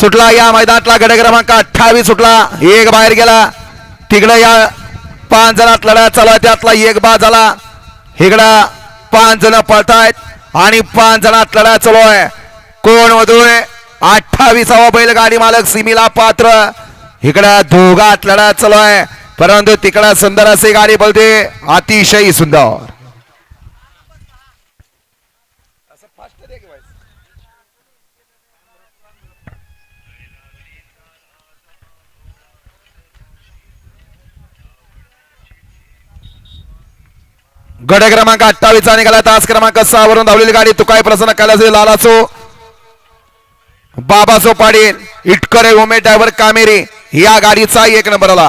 सुटला या मैदानातला गड क्रमांक अठ्ठावीस सुटला. एक बाहेर गेला. तिकडं या पाच जणात लढा चालू आहे. त्यातला एक बाद झाला. इकडं पाच जण पळतायत आणि पाच जणात लढा चालू आहे. कोण वधूय? अठ्ठावीसावा बैलगाडी मालक सिमीला पात्र. इकडं दोघात लढा चालू आहे. परंतु तिकडं सुंदर अशी गाडी बोलते अतिशय सुंदर. गड क्रमांक अठ्ठावीसचा निघाला तास क्रमांक सहा वरून धावलेली गाडी तुकाय प्रसन्न कैलास लालासो बाबासो पाटील इटकरे उमेद ड्रायव्हर कामेरी या गाडीचा एक नंबर आला